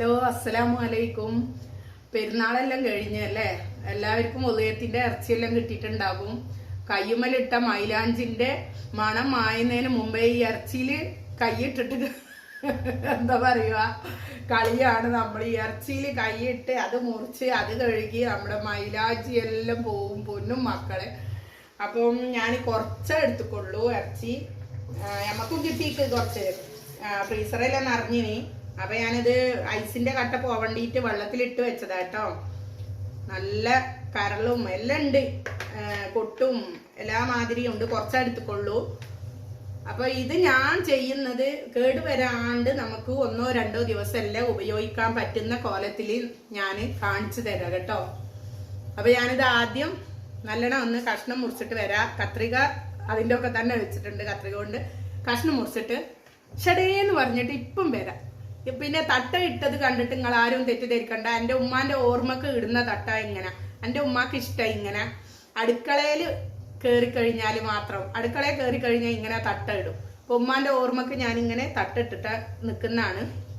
Hello അസ്സലാമു അലൈക്കും പെരുന്നാളെല്ലാം കഴിഞ്ഞല്ലേ എല്ലാവർക്കും ഉദയത്തിന്റെ ഇറച്ചിയെല്ലാം കിട്ടിയിട്ടുണ്ടാകും. കയ്യുമലിട്ട മൈലാഞ്ചിന്റെ മണം മായുന്നതിന് മുമ്പേ ഈ ഇറച്ചിയിൽ കൈയിട്ടിട്ട് എന്താ പറയുക? കളിയാണ്. നമ്മൾ ഈ ഇറച്ചിയിൽ കൈയിട്ട് അത് മുറിച്ച് അത് കഴുകി നമ്മുടെ മൈലാഞ്ചി എല്ലാം പോവും പൊന്നും മക്കളെ. അപ്പം ഞാൻ കുറച്ചേ എടുത്തുക്കൊള്ളൂ ഇറച്ചി. നമുക്കും കിട്ടിയിട്ട് കുറച്ച് ഫ്രീസറെല്ലാം നിറഞ്ഞിനി അപ്പൊ ഞാനിത് ഐസിന്റെ കട്ട പോവണ്ടിട്ട് വെള്ളത്തിലിട്ട് വെച്ചതാ കേട്ടോ. നല്ല കരളും എല്ലാം ഉണ്ട്. കൊട്ടും എല്ലാ മാതിരിയും ഉണ്ട്. കുറച്ചെടുത്തുക്കൊള്ളൂ അപ്പൊ ഇത് ഞാൻ ചെയ്യുന്നത് കേടുവരാണ്ട് നമുക്ക് ഒന്നോ രണ്ടോ ദിവസം എല്ലാം ഉപയോഗിക്കാൻ പറ്റുന്ന കോലത്തിൽ ഞാൻ കാണിച്ചു തരാം കേട്ടോ. അപ്പൊ ഞാനിത് ആദ്യം നല്ലോണം ഒന്ന് കഷ്ണം മുറിച്ചിട്ട് വരാം. കത്രിക അതിന്റെ ഒക്കെ തന്നെ വെച്ചിട്ടുണ്ട് കത്രിക കൊണ്ട്. കഷ്ണം മുറിച്ചിട്ട് ഷടേന്ന് പറഞ്ഞിട്ട് ഇപ്പം വരാം. പിന്നെ തട്ട ഇട്ടത് കണ്ടിട്ട് നിങ്ങൾ ആരും തെറ്റിദ്ധരിക്കണ്ട. എന്റെ ഉമ്മാന്റെ ഓർമ്മക്ക് ഇടുന്ന തട്ട ഇങ്ങനെ. എന്റെ ഉമ്മാക്ക് ഇഷ്ടം ഇങ്ങനെ. അടുക്കളയിൽ കയറി കഴിഞ്ഞാൽ മാത്രം. അടുക്കളയിൽ കയറി കഴിഞ്ഞാൽ ഇങ്ങനെ തട്ട ഇടും. അപ്പൊ ഉമ്മാന്റെ ഓർമ്മക്ക് ഞാൻ ഇങ്ങനെ തട്ടിട്ടിട്ട് നിൽക്കുന്നതാണ്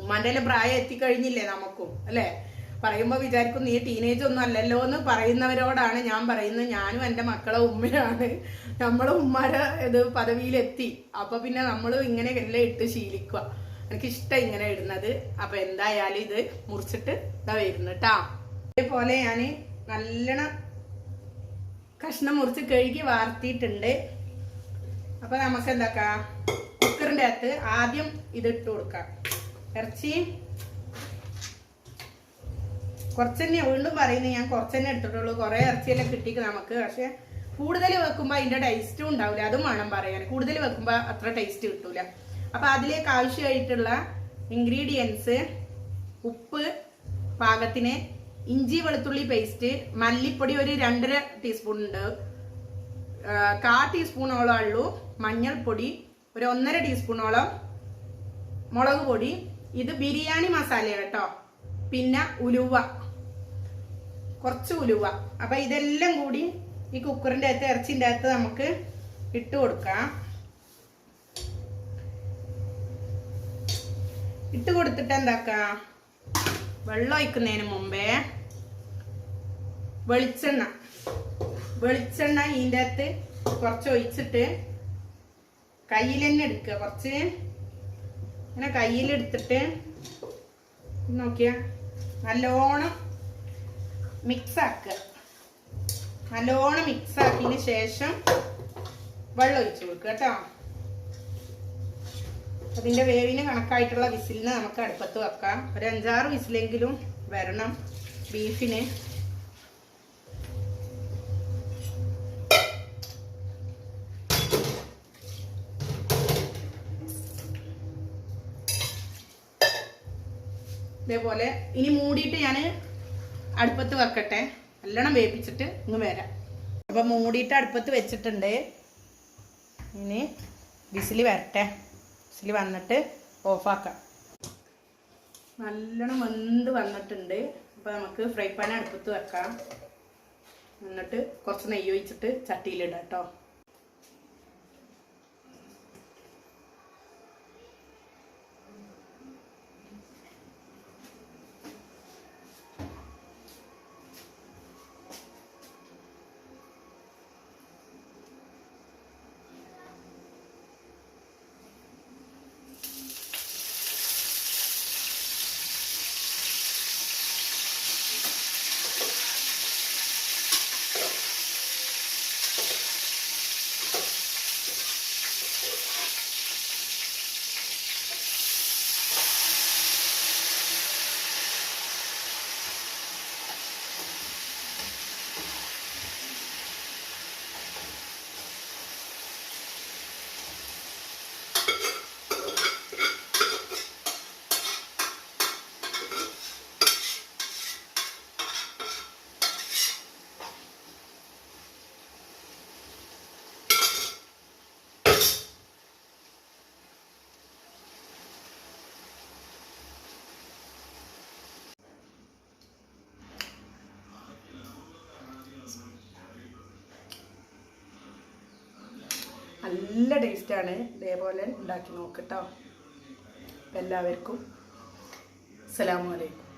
ഉമ്മാന്റെ പ്രായം എത്തിക്കഴിഞ്ഞില്ലേ നമുക്കും അല്ലേ? പറയുമ്പോൾ വിചാരിക്കും നീ ടീനേജ് ഒന്നും അല്ലല്ലോ എന്ന് പറയുന്നവരോടാണ് ഞാൻ പറയുന്നത്. ഞാനും എന്റെ മക്കളെ ഉമ്മയാണ്. നമ്മളെ ഉമ്മാരെ ഇത് പദവിയിലെത്തി. അപ്പൊ പിന്നെ നമ്മളും ഇങ്ങനെ എല്ലാം ഇട്ട് ശീലിക്കുക. എനിക്ക് ഇഷ്ടം ഇങ്ങനെ ഇടുന്നത്. അപ്പൊ എന്തായാലും ഇത് മുറിച്ചിട്ട് ഇതാ വരുന്നു കേട്ടാ അതേപോലെ ഞാൻ നല്ലോണം കഷ്ണം മുറിച്ച് കഴുകി വാർത്തിയിട്ടുണ്ട്. അപ്പൊ നമുക്ക് എന്താക്കാം? കുക്കറിന്റെ അകത്ത് ആദ്യം ഇത് ഇട്ട് കൊടുക്കാം. ഇറച്ചി കുറച്ചെന്നെ വീണ്ടും പറയുന്നത് ഞാൻ കുറച്ചെന്നെ എടുത്തിട്ടുള്ളൂ. കുറെ ഇറച്ചിയെല്ലാം കിട്ടിക്ക് നമുക്ക്. പക്ഷെ കൂടുതൽ വെക്കുമ്പോൾ അതിന്റെ ടേസ്റ്റും ഉണ്ടാവില്ല അതും വേണം പറയാൻ. കൂടുതൽ വെക്കുമ്പോൾ അത്ര ടേസ്റ്റ് കിട്ടൂല. അപ്പൊ അതിലേക്ക് ആവശ്യമായിട്ടുള്ള ഇൻഗ്രീഡിയൻസ് ഉപ്പ് പാകത്തിന് ഇഞ്ചി വെളുത്തുള്ളി പേസ്റ്റ് മല്ലിപ്പൊടി ഒരു രണ്ടര ടീസ്പൂൺ ഉണ്ട്. കാ ടീസ്പൂണോളം ഉള്ളൂ മഞ്ഞൾപ്പൊടി ഒരു ഒന്നര ടീസ്പൂണോളം മുളക് പൊടി. ഇത് ബിരിയാണി മസാല കേട്ടോ. പിന്നെ ഉലുവ. കുറച്ച് ഉലുവ. അപ്പൊ ഇതെല്ലാം കൂടി ഈ കുക്കറിന്റെ അകത്ത് ഇറച്ചിന്റെ അകത്ത് നമുക്ക് ഇട്ട് കൊടുക്കാം. ഇട്ട് കൊടുത്തിട്ട് എന്താക്കാം? വെള്ളം ഒഴിക്കുന്നതിന് മുമ്പേ വെളിച്ചെണ്ണ. വെളിച്ചെണ്ണ ഇതിന്റെ അകത്ത് കുറച്ച് ഒഴിച്ചിട്ട് കയ്യിൽ തന്നെ എടുക്കുക. കുറച്ച് ഇങ്ങനെ കയ്യിലെടുത്തിട്ട് നോക്കിയ നല്ലോണം മിക്സാക്കുക നല്ലോണം മിക്സാക്കിയതിന് ശേഷം വെള്ളം ഒഴിച്ചു കൊടുക്കുക കേട്ടോ. അതിന്റെ വേവിന് കണക്കായിട്ടുള്ള വിസിലിന് നമുക്ക് അടുപ്പത്ത് വെക്കാം. ഒരു അഞ്ചാറ് വിസിലെങ്കിലും വരണം ബീഫിന്. ഇതേപോലെ ഇനി മൂടിയിട്ട് ഞാൻ അടുപ്പത്ത് വെക്കട്ടെ. നല്ലോണം വേപ്പിച്ചിട്ട് ഇങ്ങ് വരാം. അപ്പം മൂടിയിട്ട് അടുപ്പത്ത് വെച്ചിട്ടുണ്ട്. ഇനി വിസിൽ വരട്ടെ. വിസിൽ വന്നിട്ട് ഓഫാക്കാം. നല്ലോണം വെന്ത് വന്നിട്ടുണ്ട്. അപ്പോൾ നമുക്ക് ഫ്രൈ പാൻ അടുപ്പത്ത് വെക്കാം. എന്നിട്ട് കുറച്ച് നെയ്യ് ഒഴിച്ചിട്ട് ചട്ടിയിലിടാം കേട്ടോ. നല്ല ടേസ്റ്റാണ് ഇതേപോലെ ഉണ്ടാക്കി നോക്കട്ടോ എല്ലാവർക്കും അസ്സലാമു അലൈക്കും.